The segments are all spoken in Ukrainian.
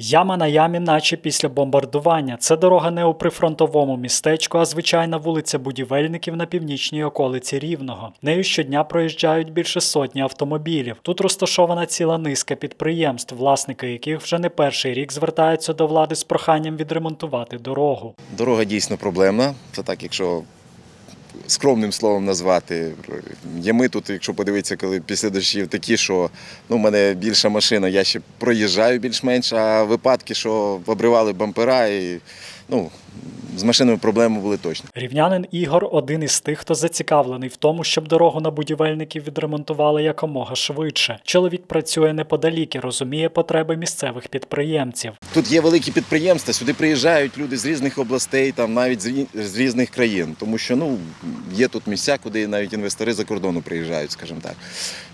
Яма на ямі, наче після бомбардування. Це дорога не у прифронтовому містечку, а звичайна вулиця будівельників на північній околиці Рівного. Нею щодня проїжджають більше сотні автомобілів. Тут розташована ціла низка підприємств, власники яких вже не перший рік звертаються до влади з проханням відремонтувати дорогу. Дорога дійсно проблемна. Це так, якщо скромним словом назвати. Ями тут, якщо подивитися, коли після дощів такі, що ну, в мене більша машина, я ще проїжджаю більш-менш, а випадки, що обривали бампера і ну, з машинами проблеми були точно. Рівнянин Ігор один із тих, хто зацікавлений в тому, щоб дорогу на будівельників відремонтували якомога швидше. Чоловік працює неподалік і розуміє потреби місцевих підприємців. Тут є великі підприємства, сюди приїжджають люди з різних областей, там навіть з різних країн, тому що ну є тут місця, куди навіть інвестори за кордону приїжджають, скажімо так.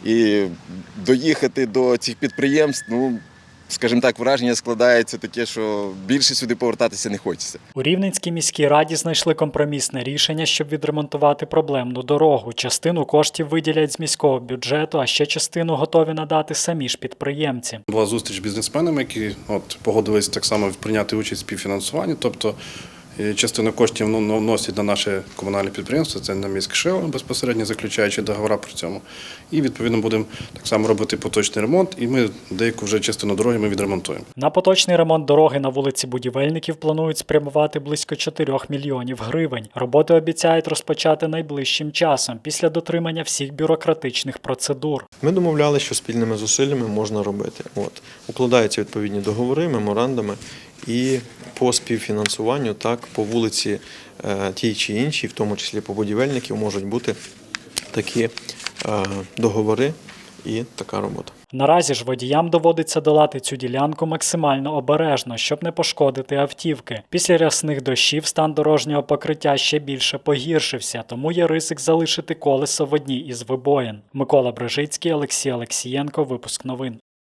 І доїхати до цих підприємств, ну скажімо так, враження складається таке, що більше сюди повертатися не хочеться. У Рівненській міській раді знайшли компромісне рішення, щоб відремонтувати проблемну дорогу. Частину коштів виділять з міського бюджету, а ще частину готові надати самі ж підприємці. Була зустріч з бізнесменами, які от погодились так само прийняти участь в співфінансуванні. Тобто частину коштів ну, ну, вносять на наше комунальне підприємство, це на міськшео, безпосередньо заключаючи договора при цьому. І відповідно будемо так само робити поточний ремонт, і ми деяку вже частину дороги ми відремонтуємо. На поточний ремонт дороги на вулиці будівельників планують спрямувати близько 4 мільйонів гривень. Роботи обіцяють розпочати найближчим часом після дотримання всіх бюрократичних процедур. Ми домовлялися, що спільними зусиллями можна робити. От укладаються відповідні договори, меморандуми, і по співфінансуванню, так по вулиці е, тій чи іншій, в тому числі по будівельників, можуть бути такі е, договори і така робота. Наразі ж водіям доводиться долати цю ділянку максимально обережно, щоб не пошкодити автівки. Після рясних дощів стан дорожнього покриття ще більше погіршився, тому є ризик залишити колесо в одній із вибоїн. Микола Брижицький, Олексій Олексієнко, випуск новин.